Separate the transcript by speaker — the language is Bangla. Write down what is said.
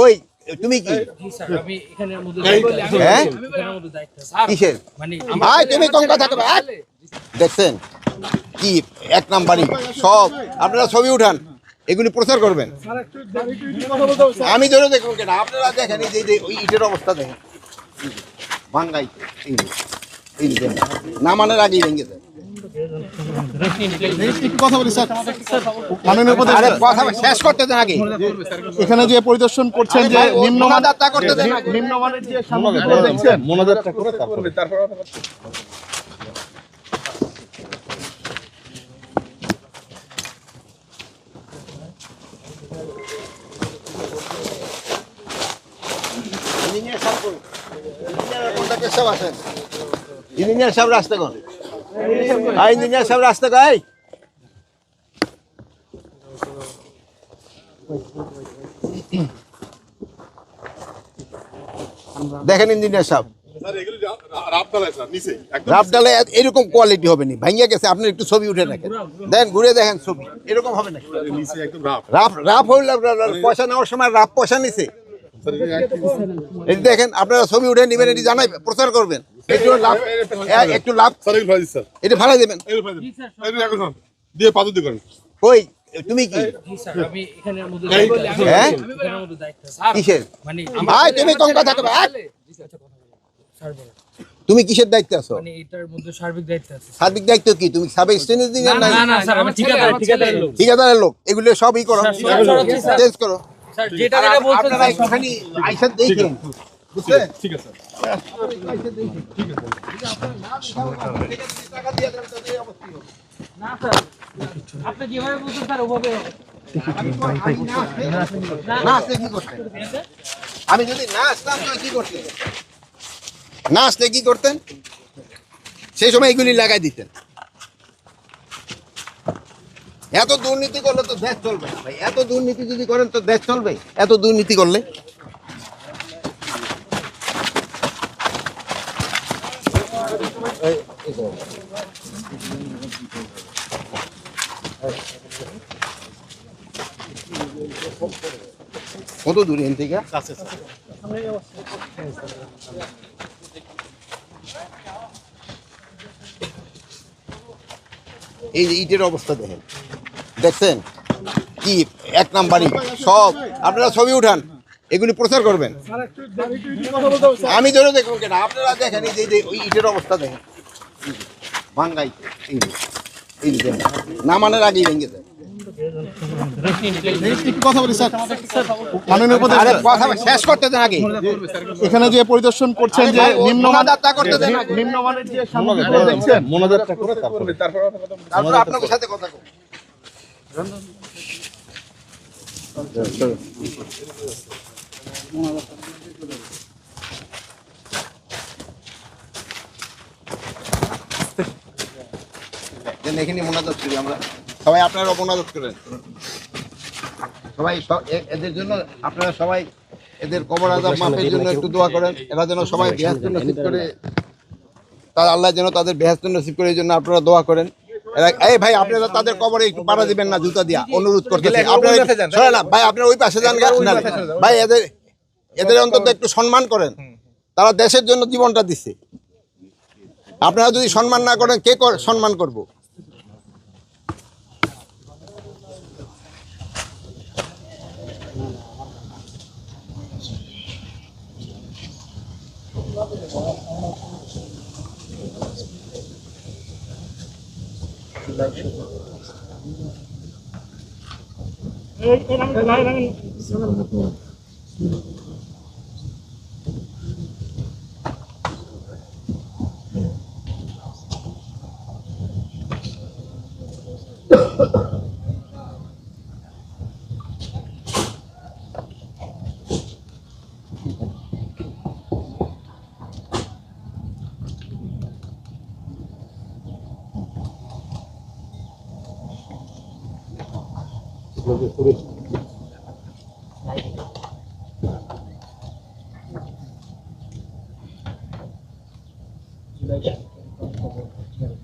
Speaker 1: কই? তুমি কি? হ্যাঁ?
Speaker 2: আছে।
Speaker 1: কিসের?
Speaker 2: মানে
Speaker 1: ভাই তুমি কোন কথা কবে? দেখছেন? কি এক নাম্বারই? সব। আপনারা ছবি উঠান। এগুলি প্রচার করবেন। আমি ধরে দেখুন কেন? আপনারা দেখেন এই যে ওই ইটের অবস্থা দেখেন। ভাঙ্গাই এই যে নামানোর আগেই ভেঙে
Speaker 3: একটু কথা বলি স্যার। মাননীয়
Speaker 1: কথা শেষ করতে দেন আগে।
Speaker 3: এখানে যে পরিদর্শন করছেন যে
Speaker 1: আরে
Speaker 3: নিম্ন
Speaker 1: করতে দেন
Speaker 3: নিম্নমানের যে দেখছেন।
Speaker 4: মোনাজাতটা করে তারপরে।
Speaker 1: ইঞ্জিনিয়ার সাহেব ইঞ্জিনিয়ার সাহেব আছেন ইঞ্জিনিয়ার সাহেব রাস্তা কোন হ্যাঁ ইঞ্জিনিয়ার সাহেব রাস্তা কই দেখেন ইঞ্জিনিয়ার সাহেব।
Speaker 4: স্যার এগুলি রাবদালায় স্যার নিচে একদম
Speaker 1: রাফডালে এরকম কোয়ালিটি হবে না। ভাঙ্গিয়া গেছে আপনি একটু ছবি উঠে রাখেন দেন ঘুরে দেখেন ছবি। এরকম হবে না
Speaker 4: নিচে একদম রাব।
Speaker 1: রাফ রাফ হইলে পয়সা নেওয়ার সময় রাফ পয়সা নিছে। দেখেন আপনারা ছবি উঠে নেবেন এটি জানাই প্রচার করবেন। একটু লাভ একটু লাভ
Speaker 4: স্যার
Speaker 1: এটা ভাড়া দেবেন
Speaker 4: দিয়ে পাথর
Speaker 1: কই তুমি কি
Speaker 2: জি স্যার আমি এখানের মধ্যে
Speaker 4: এই,
Speaker 1: হ্যাঁ?
Speaker 2: এখানের মধ্যে দায়িত্ব
Speaker 1: কিসের
Speaker 2: মানে
Speaker 1: ভাই তুমি কোন কথা কবে তুমি কিসের দায়িত্বে আছো
Speaker 2: মানে এটার মধ্যে সার্বিক দায়িত্ব আছে
Speaker 1: সার্বিক দায়িত্ব কি তুমি সাবেক ইঞ্জিনিয়ার নাই
Speaker 2: না না স্যার আমি ঠিকাদার ঠিকাদারের লোক
Speaker 1: ঠিকাদারের লোক এগুলো সবই করো চেঞ্জ করো
Speaker 2: স্যার যেটা যেটা বলছেন
Speaker 1: আপনারা একটুখানি আইসা দেখেন
Speaker 4: ঠিক আছে
Speaker 2: না স্যার আপনি যেভাবে বলছেন স্যার ওভাবে হবে।
Speaker 1: না আসলে কি করতেন? আমি যদি না আসতাম কি করতেন? না আসলে কি করতেন? সেই সময় এগুলি লাগাই দিতেন। এত দুর্নীতি করলে তো দেশ চলবে না ভাই। এত দুর্নীতি যদি করেন তো দেশ চলবে। এত দুর্নীতি করলে কত দূরে এখান থেকে? এই যে ইটের অবস্থা দেখেন। দেখছেন? কি এক নাম্বারই। সব। আপনারা ছবি উঠান। এগুলি প্রচার করবেন। আমি ধরে দেখুন কেন আপনারা দেখেন এই যে ওই ইটের অবস্থা দেখেন। ভাঙ্গাই এই। নামানোর আগেই ভেঙে দেয়
Speaker 3: কথা বলি স্যার মাননীয়
Speaker 1: আরে
Speaker 3: উপদেষ্টা
Speaker 1: কথা শেষ করতে আগে।
Speaker 3: এখানে যে পরিদর্শন করছেন যে
Speaker 1: ভাই,
Speaker 3: নিম্নমান
Speaker 1: মোনাজাতটা করতে দেন আগে।
Speaker 3: নিম্নমানের যে সামগ্রীগুলো দেখছেন
Speaker 4: মোনাজাতটা করে তারপরে
Speaker 1: তারপরে আপনাদের সাথে কথা বলব। দেন মোনাজাত করি আমরা সবাই আপনারা করেন সবাই এদের জন্য আপনারা সবাই এদের কবর আজাব মাফের জন্য একটু দোয়া করেন এরা যেন সবাই বেহাস্ত নসিব করে তার আল্লাহ যেন তাদের বেহাস্ত নসিব করে এই জন্য আপনারা দোয়া করেন এরা- এই ভাই আপনারা তাদের কবরে একটু পাড়া দিবেন না জুতা দিয়া অনুরোধ করতেছে আপনারা ভাই আপনারা ওই পাশে যান ভাই এদের এদের অন্তত একটু সম্মান করেন। তারা দেশের জন্য জীবনটা দিচ্ছে আপনারা যদি সম্মান না করেন কে সম্মান করব? এই それそれ。大臣との